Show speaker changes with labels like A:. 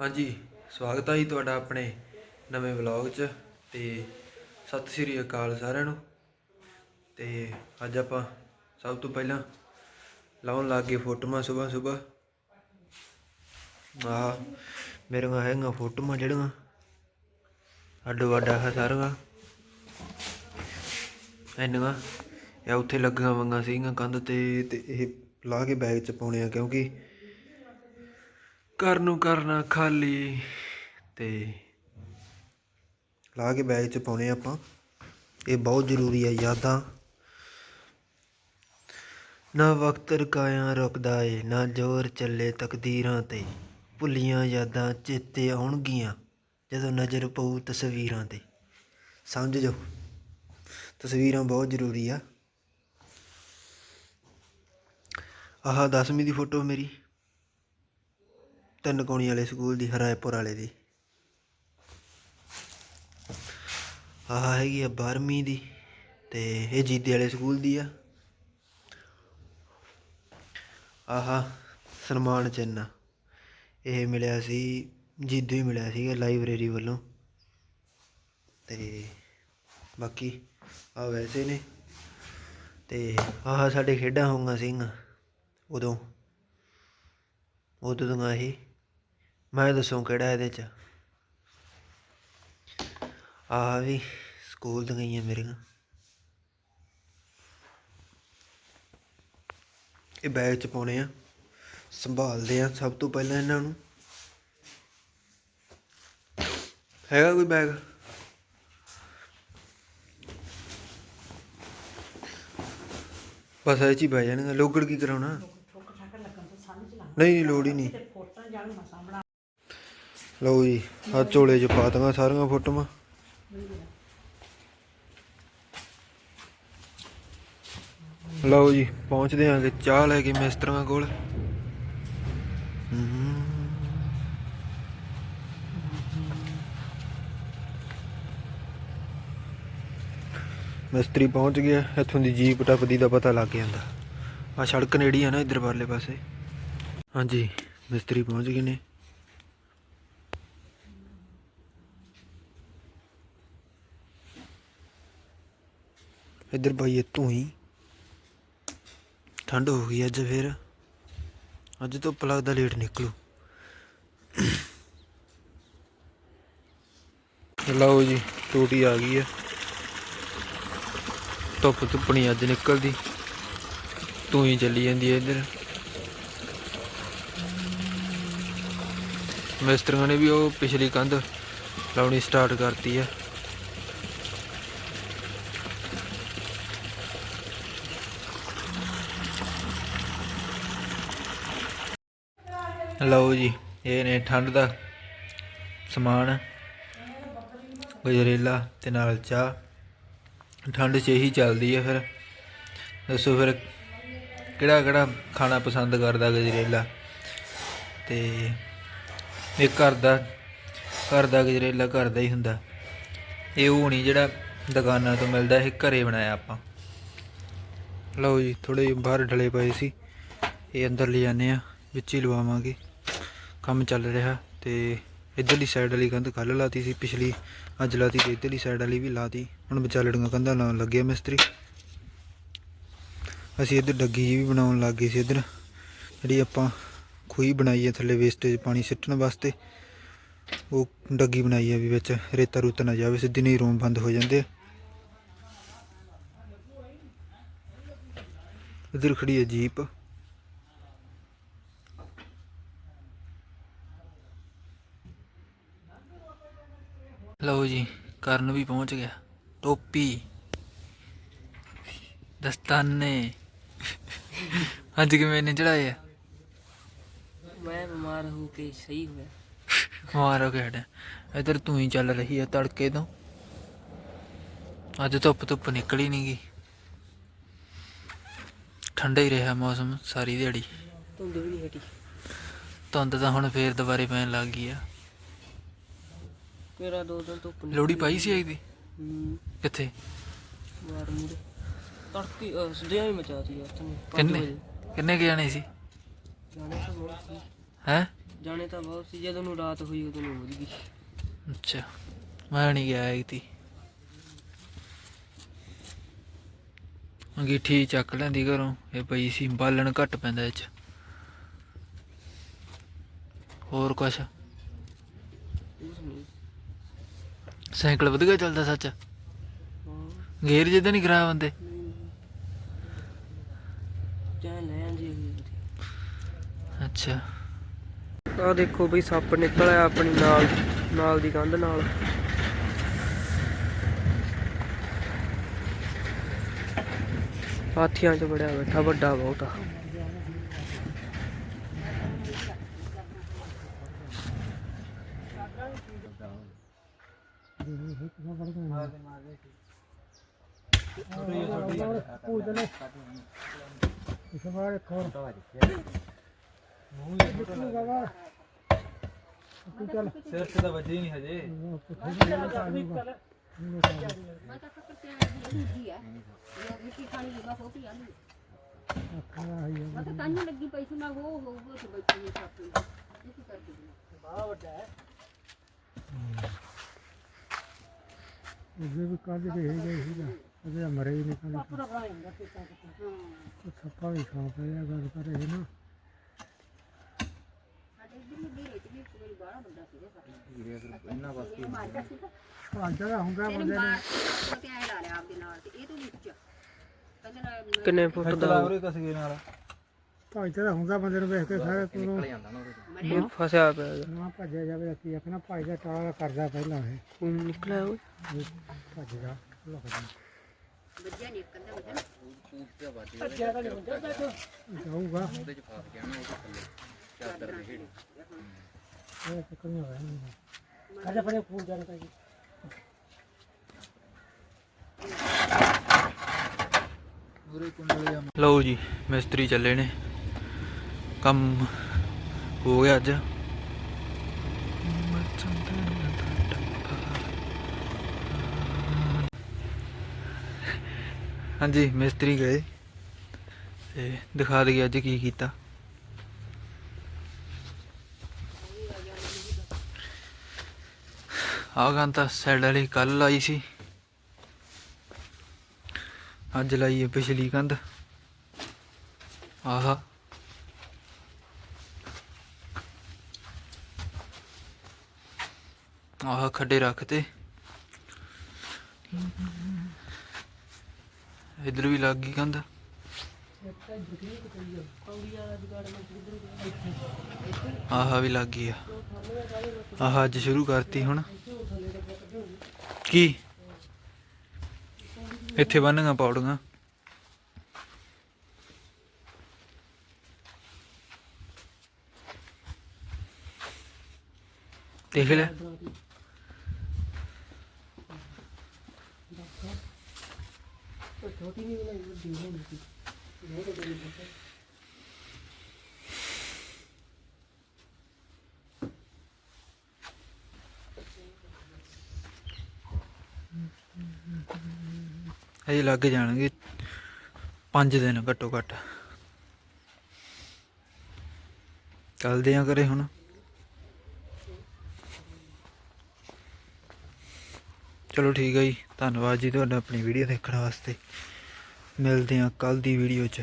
A: ਹਾਂਜੀ, ਸਵਾਗਤ ਹੈ ਜੀ ਤੁਹਾਡਾ ਆਪਣੇ ਨਵੇਂ ਵਲੌਗ 'ਚ ਤੇ ਸਤਿ ਸ੍ਰੀ ਅਕਾਲ ਸਾਰਿਆਂ ਨੂੰ। ਤੇ ਅੱਜ ਆਪਾਂ ਸਭ ਤੋਂ ਪਹਿਲਾਂ ਲਾਉਣ ਲੱਗੇ ਫੋਟੋਆਂ ਸਵੇਰ ਸਵੇਰ ਆਹ ਮੇਰੇ ਕੋਲ ਹੈਗੀਆਂ ਫੋਟੋਆਂ ਜਿਹੜੀਆਂ, ਅੱਡੋ ਅੱਡ ਆ ਸਾਰੀਆਂ। ਇੰਨੀਆਂ, ਇਹ ਉੱਥੇ ਲੱਗੀਆਂ ਵੰਗਾਂ ਸੀਗੀਆਂ ਕੰਧ ਤੇ ਤੇ ਇਹ ਲਾ ਕੇ ਬੈਗ 'ਚ ਪਾਉਣੇ ਆ ਕਿਉਂਕਿ ਘਰ ਨੂੰ ਕਰਨਾ ਖਾਲੀ ਤੇ ਲਾ ਕੇ ਬੈਗ 'ਚ ਪਾਉਣੇ ਆਪਾਂ। ਇਹ ਬਹੁਤ ਜ਼ਰੂਰੀ ਹੈ ਯਾਦਾਂ। ਨਾ ਵਕਤ ਰੁਕਾਇਆ ਰੁਕਦਾ ਏ, ਨਾ ਜ਼ੋਰ ਚੱਲੇ ਤਕਦੀਰਾਂ ਤੇ। ਭੁੱਲੀਆਂ ਯਾਦਾਂ ਚੇਤੇ ਆਉਣਗੀਆਂ ਜਦੋਂ ਨਜ਼ਰ ਪਊ ਤਸਵੀਰਾਂ ਤੇ। ਸਮਝ ਜਾਓ, ਤਸਵੀਰਾਂ ਬਹੁਤ ਜ਼ਰੂਰੀ ਆ। ਆਹ 10ਵੀਂ ਦੀ ਫੋਟੋ ਮੇਰੀ। ਤਿੰਨ ਕੋਣੀ ਵਾਲੇ ਸਕੂਲ ਦੀ ਹਰਾਇਪੁਰ ਵਾਲੇ ਦੀ। ਆਹ ਹੈਗੀ ਆ 12ਵੀਂ ਦੀ ਤੇ ਇਹ ਜੀਦੇ ਵਾਲੇ ਸਕੂਲ ਦੀ ਆ। ਆਹ ਸਨਮਾਨ ਚਿੰਨ੍ਹ ਇਹ ਮਿਲਿਆ ਸੀ ਜੀਦੂ ਹੀ ਮਿਲਿਆ ਸੀਗਾ ਲਾਇਬ੍ਰੇਰੀ ਵੱਲੋਂ। ਤੇ ਬਾਕੀ ਆ ਵੈਸੇ ਨੇ। ਤੇ ਆਹ ਸਾਡੇ ਖੇਡਾਂ ਹੋਈਆਂ ਸੀਗੀਆਂ ਉਦੋਂ। ਉਦੋਂ ਦੀਆਂ ਇਹ ਮੈਂ ਦੱਸੋ ਕਿਹੜਾ ਇਹਦੇ ਚ? ਆਹ ਵੀ ਸਕੂਲ ਦੀਆਂ ਹੀ ਆ ਮੇਰੀਆਂ। ਇਹ ਬੈਗ ਚ ਪਾਉਣੇ ਆ। ਸੰਭਾਲਦੇ ਆ ਸਭ ਤੋਂ ਪਹਿਲਾਂ ਇਹਨਾਂ ਨੂੰ। ਹੈਗਾ ਕੋਈ ਬੈਗ ਬਸ ਇਹ ਚ ਹੀ ਬਹਿ ਜਾਣਗੇ। ਲੋਗੜ ਕੀ ਕਰਾਉਣਾ? ਨਹੀਂ ਨਹੀਂ ਲੋੜ ਹੀ ਨਹੀਂ। ਲਓ ਜੀ ਆ ਝੋਲੇ 'ਚ ਪਾ ਦਾਂਗਾ ਸਾਰੀਆਂ ਫੋਟੋਆਂ। ਲਓ ਜੀ, ਪਹੁੰਚਦੇ ਆਂਗੇ ਚਾਹ ਲੈ ਕੇ ਮਿਸਤਰੀਆਂ ਕੋਲ। ਮਿਸਤਰੀ ਪਹੁੰਚ ਗਿਆ, ਇੱਥੋਂ ਦੀ ਜੀਪ ਟੱਪਦੀ ਦਾ ਪਤਾ ਲੱਗ ਜਾਂਦਾ। ਆ ਸੜਕ ਨੇੜੀ ਆ ਨਾ, ਇੱਧਰ ਪਰਲੇ ਪਾਸੇ। ਹਾਂਜੀ, ਮਿਸਤਰੀ ਪਹੁੰਚ ਗਏ ਨੇ। ਇੱਧਰ ਭਾਈ ਇਹ ਤੂੰ ਹੀ ਠੰਡ ਹੋ ਗਈ ਅੱਜ ਫੇਰ। ਅੱਜ ਧੁੱਪ ਲੱਗਦਾ ਲੇਟ ਨਿਕਲੂ। ਲਓ ਜੀ, ਟੂਟੀ ਆ ਗਈ ਹੈ ਧੁੱਪ ਧੁੱਪਣੀ ਅੱਜ ਨਿਕਲਦੀ। ਤੂੰ ਹੀ ਚੱਲੀ ਜਾਂਦੀ ਹੈ ਇੱਧਰ। ਮਿਸਤਰੀਆਂ ਨੇ ਵੀ ਉਹ ਪਿਛਲੀ ਕੰਧ ਲਾਉਣੀ ਸਟਾਰਟ ਕਰਤੀ ਹੈ ਲਓ ਜੀ, ਇਹ ਨੇ ਠੰਡ ਦਾ ਸਮਾਨ, ਗਜਰੇਲਾ ਤੇ ਨਾਲ ਚਾਹ। ਠੰਡ 'ਚ ਇਹੀ ਚੱਲਦੀ ਹੈ ਫਿਰ। ਦੱਸੋ ਫਿਰ ਕਿਹੜਾ ਕਿਹੜਾ ਖਾਣਾ ਪਸੰਦ ਕਰਦਾ ਗਜਰੇਲਾ? ਤੇ ਇਹ ਘਰ ਦਾ ਘਰ ਦਾ ਗਜਰੇਲਾ ਘਰ ਦਾ ਹੀ ਹੁੰਦਾ। ਇਹ ਉਹ ਨਹੀਂ ਜਿਹੜਾ ਦੁਕਾਨਾਂ ਤੋਂ ਮਿਲਦਾ, ਇਹ ਘਰੇ ਬਣਾਇਆ ਆਪਾਂ। ਲਓ ਜੀ ਥੋੜੇ ਬਾਹਰ ਢਲੇ ਪਏ ਸੀ। ਇਹ ਅੰਦਰ ਲੈ ਜਾਂਦੇ ਆ ਵਿੱਚ ਹੀ ਲਵਾਵਾਂਗੇ। ਕੰਮ ਚੱਲ ਰਿਹਾ ਤੇ ਇੱਧਰਲੀ ਸਾਈਡ ਵਾਲੀ ਕੰਧ ਕੱਲ ਲਾਤੀ ਸੀ, ਪਿਛਲੀ ਅੱਜ ਲਾਤੀ ਤੇ ਇੱਧਰਲੀ ਸਾਈਡ ਵਾਲੀ ਵੀ ਲਾਤੀ। ਹੁਣ ਵਿਚਾਲੜੀਆਂ ਕੰਧਾਂ ਲਾਉਣ ਲੱਗਿਆ ਮਿਸਤਰੀ। ਅਸੀਂ ਇੱਧਰ ਡੱਗੀ ਜੀ ਵੀ ਬਣਾਉਣ ਲੱਗ ਗਏ ਸੀ ਇੱਧਰ। ਜਿਹੜੀ ਆਪਾਂ ਖੂਹੀ ਬਣਾਈ ਹੈ ਥੱਲੇ ਵੇਸਟੇਜ ਪਾਣੀ ਸਿੱਟਣ ਵਾਸਤੇ, ਉਹ ਡੱਗੀ ਬਣਾਈ ਹੈ ਵੀ ਵਿੱਚ ਰੇਤਾ ਰੂਤਾ ਨਾ ਜਾਵੇ, ਸਿੱਧੀ ਨਹੀਂ ਰੂਮ ਬੰਦ ਹੋ ਜਾਂਦੇ ਆ। ਇੱਧਰ ਖੜੀ ਹੈ ਜੀਪ। ਲਓ ਜੀ ਕਰਨ ਵੀ ਪਹੁੰਚ ਗਿਆ। ਟੋਪੀ। ਦਸਤਾਨੇ। ਅੱਜ ਕਿਵੇਂ ਨੇ ਚੜਾਏ ਆ?
B: ਮੈਂ ਬਿਮਾਰ ਹੋ ਕੇ ਸਹੀ ਹੋਇਆ।
A: ਮਾਰੋ ਕਿਹੜਾ ਇਧਰ ਤੂੰ ਹੀ ਚੱਲ ਰਹੀ ਆ ਤੜਕੇ ਤੋਂ। ਅੱਜ ਧੁੱਪ ਧੁੱਪ ਨਿਕਲੀ ਨੀ ਗੀ। ਠੰਡਾ ਹੀ ਰਿਹਾ ਮੌਸਮ ਸਾਰੀ ਦਿਹਾੜੀ।
B: ਧੁੰਦ ਵੀ ਨਹੀਂ ਹਟੀ।
A: ਧੁੰਦ ਤਾਂ ਹੁਣ ਫੇਰ ਦੁਬਾਰੇ ਪੈਣ ਲੱਗ ਗਈ ਆ।
B: ਮੇਰਾ ਦੋ ਦਿਨ ਧੁੱਪ ਨਹੀਂ
A: ਲੋੜੀ ਪਾਈ ਸੀ ਇਹਦੀ
B: ਹੂੰ।
A: ਕਿੱਥੇ?
B: ਮਾਰ ਮੂਰੇ ਤੜਕੀ ਸਦਿਆਂ ਹੀ ਮਚਾਤੀ ਯਾਰ ਤੂੰ
A: ਕਿੰਨੇ? ਕਿੰਨੇ ਕੁ ਜਾਣੇ ਸੀ?
B: ਜਾਣੇ ਤਾਂ ਬਹੁਤ ਸੀ।
A: ਹੈ?
B: ਜਾਣੇ ਤਾਂ ਬਹੁਤ ਸੀ ਜਦੋਂ ਨੂੰ ਰਾਤ ਹੋਈ ਉਦੋਂ ਨੂੰ ਮੁੜ ਗਈ।
A: ਅੱਛਾ। ਮੈਂ ਨਹੀਂ ਗਿਆ ਇਤੀ ਅੰਗੀਠੀ ਚੱਕ ਲੈਂਦੀ ਘਰੋਂ ਇਹ ਪਈ ਸੀ ਬਾਲਣ ਘੱਟ ਪੈਂਦਾ ਇਹ ਚ। ਹੋਰ ਕੁਛ?
B: ਉਸ ਨਹੀਂ।
A: ਸਾਈਕਲ ਵਧੀਆ ਚੱਲਦਾ ਸੱਚ। ਗੇਰ ਜਿੱਦਾਂ ਨਹੀਂ
B: ਆਂਦੀ ਹੋਈ
A: ਅੱਛਾ।
B: ਆ ਦੇਖੋ ਬਈ ਸੱਪ ਨਿਕਲ ਆਇਆ ਆਪਣੀ ਨਾਲ ਨਾਲ ਦੀ ਕੰਧ ਨਾਲ। ਹਾਥੀਆਂ 'ਚ ਬੜਿਆ ਬੈਠਾ ਵੱਡਾ ਬਹੁਤ। ਆ
A: ਸਿਰ ਤੇ ਤਾਂ ਵੱਜੇ ਨਹੀਂ ਹਜੇ
C: ਮੈਂ ਤਾਂ ਕੰਨ ਲੱਗੀ ਪਈ ਸੀ ਮੈਂ ਉਹ ਹੋਊਗਾ ਤੇ ਬੈਠੀ ਨਹੀਂ ਸਾਪੀ ਇਹ ਕੀ ਕਰਦੀ
D: ਉਹਦੇ ਵੀ ਕੱਢ ਕੇ ਹੀ ਗਏ ਸੀਗਾ। ਉਹਦੇ ਮਰੇ ਹੀ ਨਹੀਂ ਕੱਢ
C: ਪੂਰਾ ਬਣਾ ਜਾਂਦਾ ਤੇ ਤਾਂ ਹਾਂ
D: ਸੱਪਾ ਵੀ ਖਾ ਪਿਆ ਗੱਲ ਕਰ ਰਹੇ ਨਾ।
C: ਸਾਡੇ ਇੱਧਰ ਵੀ ਦੇ
D: ਹੁੰਦਾ। ਬੰਦੇ
C: ਇਹ ਨਾ
B: ਕਿੰਨੇ ਫੁੱਟ ਦਾ
A: ਉਰੇ ਕਸਗੇ ਨਾਲ।
D: ਭਾਜਾ ਹੁੰਦਾ ਬੰਦੇ ਨੂੰ ਵੇਖ ਕੇ ਸਾਰੇ ਕੋਲੋਂ
B: ਇਹ ਫਸਿਆ ਪਿਆ ਹੈਗਾ।
D: ਨਾ ਭੱਜਿਆ ਜਾਵੇ ਕੀ ਆਖਣਾ ਭਾਜਾ ਟਾਲਾ ਕਰਦਾ ਪਹਿਲਾਂ ਇਹ।
B: ਖੂਨ ਨਿਕਲਿਆ ਓਏ
D: ਭੱਜਦਾ ਲੱਗਦਾ
C: ਵੱਜਿਆ ਨਹੀਂ
D: ਇਹ ਹੋਇਆ ਅਜਾ ਪਰੇ ਫੋਨ ਜਾਣ ਕਾ
A: ਲਓ ਜੀ ਮਿਸਤਰੀ ਚੱਲੇ ਨੇ। ਕੰਮ ਹੋ ਗਿਆ ਅੱਜ। ਹਾਂਜੀ, ਮਿਸਤਰੀ ਗਏ। ਤੇ ਦਿਖਾ ਦਈਏ ਅੱਜ ਕੀ ਕੀਤਾ। ਆਹ ਗਾਂ ਤਾਂ ਸਾਈਡ ਵਾਲੀ ਕੱਲ ਲਾਈ ਸੀ। ਅੱਜ ਲਾਈ ਹੈ ਪਿਛਲੀ ਕੰਧ। ਆਹਾ। ਆਹ ਖੱਡੇ ਰੱਖਤੇ ਇਧਰ ਵੀ ਲੱਗ ਗਈ ਕੰਧ। ਆਹ ਵੀ ਲੱਗ ਗਈ ਆ। ਆਹ ਅੱਜ ਸ਼ੁਰੂ ਕਰਤੀ ਹੁਣ। ਕੀ? ਇੱਥੇ ਬੰਨਗਾ ਪੌੜੀਆਂ। ਦੇਖ ਲੈ।
B: ਛੋਟੀ ਨਹੀਂ ਬਣਾਈ ਵੱਡੀ ਹੋਣੀ ਸੀ।
A: ਅਜੇ ਲੱਗ ਜਾਣਗੇ 5 ਦਿਨ ਘੱਟੋ ਘੱਟ। ਚੱਲਦੇ ਆ ਕਰੇ ਹੁਣ। ਚਲੋ ਠੀਕ ਹੈ ਜੀ, ਧੰਨਵਾਦ ਜੀ ਤੁਹਾਡਾ ਆਪਣੀ ਵੀਡੀਓ ਦੇਖਣ ਵਾਸਤੇ। ਮਿਲਦੇ ਹਾਂ ਕੱਲ ਦੀ ਵੀਡੀਓ 'ਚ।